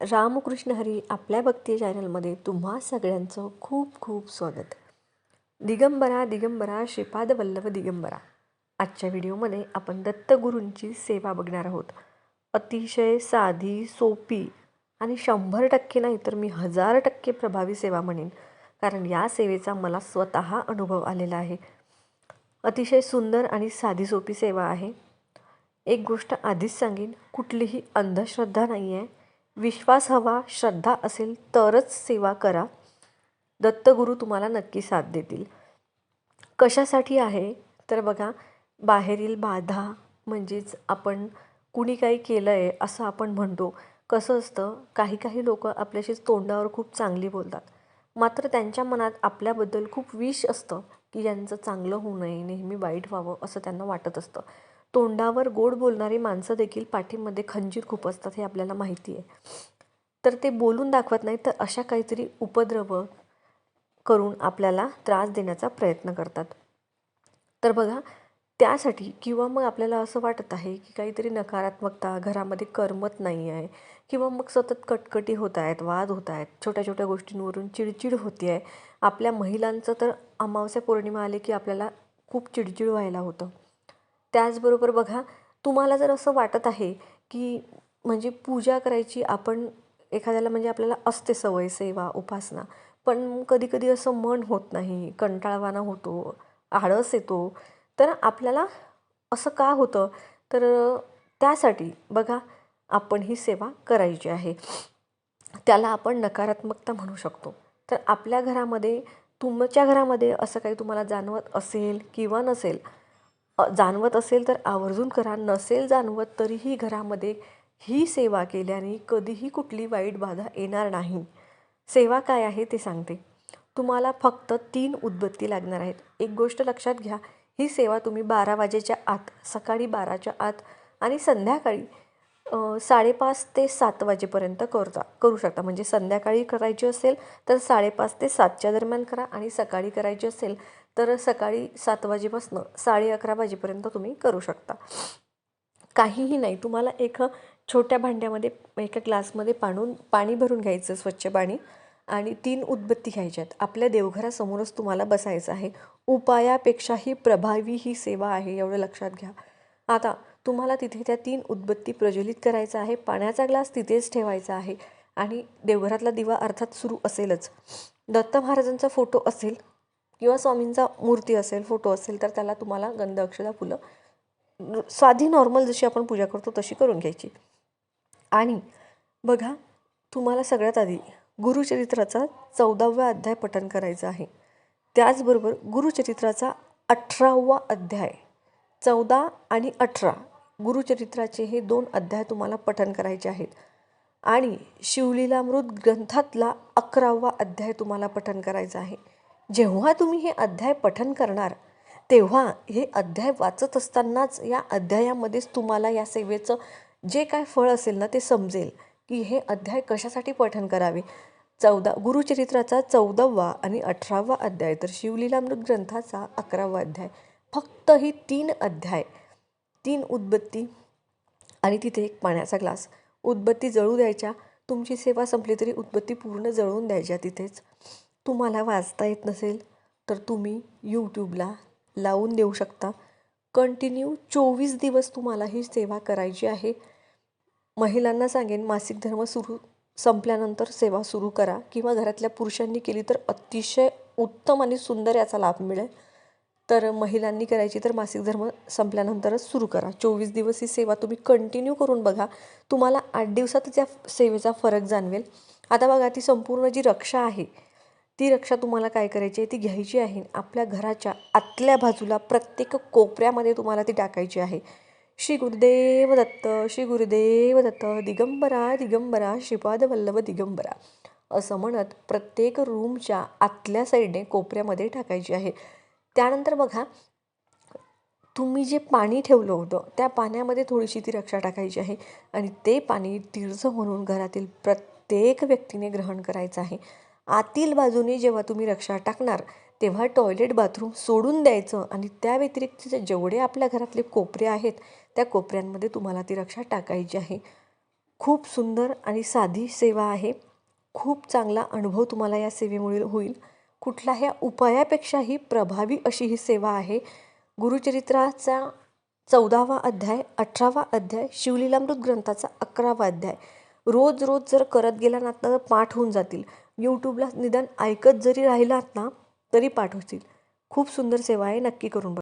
रामकृष्ण हरी आपल्या भक्ती चॅनलमध्ये तुम्हा सगळ्यांचं खूप खूप स्वागत. दिगंबरा दिगंबरा श्रीपाद वल्लभ दिगंबरा. आजच्या व्हिडिओमध्ये आपण दत्तगुरूंची सेवा बघणार आहोत. अतिशय साधी सोपी आणि शंभर टक्के नाही तर मी हजार टक्के प्रभावी सेवा म्हणेन. कारण या सेवेचा मला स्वतः अनुभव आलेला आहे. अतिशय सुंदर आणि साधी सोपी सेवा आहे. एक गोष्ट आधीच सांगेन कुठलीही अंधश्रद्धा नाही आहे विश्वास हवा श्रद्धा असेल तरच सेवा करा. दत्तगुरू तुम्हाला नक्की साथ देतील. कशासाठी आहे? तर बघा बाहेरील बाधा म्हणजेच आपण कुणी काही केलं आहे असं आपण म्हणतो. कसं असतं? काही काही लोक आपल्याशीच तोंडावर खूप चांगली बोलतात. मात्र त्यांच्या मनात आपल्याबद्दल खूप विष असतं की यांचं चांगलं होऊ नये नेहमी वाईट व्हावं असं त्यांना वाटत असतं. तोंडावर गोड बोलणारी माणसं देखील पाठीमध्ये खंजीर खूप असतात हे आपल्याला माहिती आहे. तर ते बोलून दाखवत नाही तर अशा काहीतरी उपद्रव करून आपल्याला त्रास देण्याचा प्रयत्न करतात. तर बघा त्यासाठी किंवा मग आपल्याला असं वाटत आहे की काहीतरी नकारात्मकता घरामध्ये करमत नाही आहे किंवा मग सतत कटकटी होत आहेत वाद होत आहेत छोट्या छोट्या गोष्टींवरून चिडचिड होती आहे आपल्या महिलांचं तर अमावस्या पौर्णिमा आले की आपल्याला खूप चिडचिड व्हायला होतं. त्याचबरोबर बघा तुम्हाला जर असं वाटत आहे की म्हणजे पूजा करायची आपण एखाद्याला म्हणजे आपल्याला असते सवय सेवा उपासना पण कधी कधी असं मन होत नाही कंटाळवाना होतो आळस येतो तर आपल्याला असं का होतं? तर त्यासाठी बघा आपण ही सेवा करायची आहे. त्याला आपण नकारात्मकता म्हणू शकतो. तर आपल्या घरामध्ये तुमच्या घरामध्ये असं काही तुम्हाला जाणवत असेल किंवा नसेल जाणवत असेल तर आवर्जून करा. नसेल जाणवत तरीही घरामध्ये ही सेवा केल्याने कधीही कुठली वाईट बाधा येणार नाही. सेवा काय आहे ते सांगते. तुम्हाला फक्त तीन उदबत्ती लागणार आहेत. एक गोष्ट लक्षात घ्या. ही सेवा तुम्ही बारा वाजेच्या आत सकाळी बाराच्या आत आणि संध्याकाळी साडेपाच ते सात वाजेपर्यंत करता करू शकता. म्हणजे संध्याकाळी करायची असेल तर साडेपाच ते सातच्या दरम्यान करा आणि सकाळी करायची असेल तर सकाळी सात वाजेपासून साडे अकरा वाजेपर्यंत तुम्ही करू शकता. काहीही नाही तुम्हाला एक छोट्या भांड्यामध्ये एका ग्लासमध्ये पाणून पाणी भरून घ्यायचं स्वच्छ पाणी आणि तीन उदबत्ती घ्यायच्यात. आपल्या देवघरासमोरच तुम्हाला बसायचं आहे. उपायापेक्षाही प्रभावी ही सेवा आहे एवढं लक्षात घ्या. आता तुम्हाला तिथे त्या तीन उदबत्ती प्रज्वलित करायचं आहे पाण्याचा ग्लास तिथेच ठेवायचा आहे आणि देवघरातला दिवा अर्थात सुरू असेलच. दत्त महाराजांचा फोटो असेल किंवा स्वामींचा मूर्ती असेल फोटो असेल तर त्याला तुम्हाला गंध अक्षदा फुलं साधी नॉर्मल जशी आपण पूजा करतो तशी करून घ्यायची. आणि बघा तुम्हाला सगळ्यात आधी गुरुचरित्राचा चौदावा अध्याय पठन करायचा आहे. त्याचबरोबर गुरुचरित्राचा अठरावा अध्याय चौदा आणि अठरा गुरुचरित्राचे हे दोन अध्याय तुम्हाला पठन करायचे आहेत. आणि शिवलीलामृत ग्रंथातला अकरावा अध्याय तुम्हाला पठन करायचा आहे. जेव्हा तुम्ही हे अध्याय पठन करणार तेव्हा हे अध्याय वाचत असतानाच या अध्यायामध्येच तुम्हाला या सेवेचं जे काय फळ असेल ना ते समजेल की हे अध्याय कशासाठी पठन करावे. चौदा गुरुचरित्राचा चौदावा आणि अठरावा अध्याय तर शिवलीलामृत ग्रंथाचा अकरावा अध्याय. फक्त ही तीन अध्याय तीन उदबत्ती आणि तिथे एक पाण्याचा ग्लास. उदबत्ती जळू द्यायच्या तुमची सेवा संपली तरी उदबत्ती पूर्ण जळवून द्यायच्या तिथेच. तुम्हाला वाचता येत नसेल तर तुम्ही यूट्यूबला लावून देऊ शकता. कंटिन्यू चोवीस दिवस तुम्हाला ही सेवा करायची आहे. महिलांना सांगेन मासिक धर्म सुरू संपल्यानंतर सेवा सुरू करा. किंवा घरातल्या पुरुषांनी केली तर अतिशय उत्तम आणि सुंदर याचा लाभ मिळेल. तर महिलांनी करायची तर मासिक धर्म संपल्यानंतरच सुरू करा. चोवीस दिवस ही सेवा तुम्ही कंटिन्यू करून बघा. तुम्हाला आठ दिवसातच या सेवेचा फरक जाणवेल. आता बघा ती संपूर्ण जी रक्षा आहे ती रक्षा तुम्हाला काय करायची आहे? ती घ्यायची आहे. आपल्या घराच्या आतल्या बाजूला प्रत्येक कोपऱ्यामध्ये तुम्हाला ती टाकायची आहे. श्री गुरुदेव दत्त श्री गुरुदेव दत्त दिगंबरा दिगंबरा श्रीपाद वल्लभ दिगंबरा. असं म्हणत प्रत्येक रूमच्या आतल्या साईडने कोपऱ्यामध्ये टाकायची आहे. त्यानंतर बघा तुम्ही जे पाणी ठेवलं होतं त्या पाण्यामध्ये थोडीशी ती रक्षा टाकायची आहे. आणि ते पाणी तीर्थ म्हणून घरातील प्रत्येक व्यक्तीने ग्रहण करायचं आहे. आतील बाजूने जेव्हा तुम्ही रक्षा टाकणार तेव्हा टॉयलेट बाथरूम सोडून द्यायचं आणि त्या व्यतिरिक्त जेवढे आपल्या घरातले कोपरे आहेत त्या कोपऱ्यांमध्ये तुम्हाला ती रक्षा टाकायची आहे. खूप सुंदर आणि साधी सेवा आहे. खूप चांगला अनुभव तुम्हाला या सेवेमुळे होईल. कुठल्याही उपायापेक्षाही प्रभावी अशी ही सेवा आहे. गुरुचरित्राचा चौदावा अध्याय अठरावा अध्याय शिवलीलामृत ग्रंथाचा अकरावा अध्याय. रोज रोज जर करत गेला ना तर पाठ होऊन जातील. यूट्यूबला निदान ऐकत जरी राहिलात ना तरी पाठ होतील. खूप सुंदर सेवा आहे नक्की करून बघा.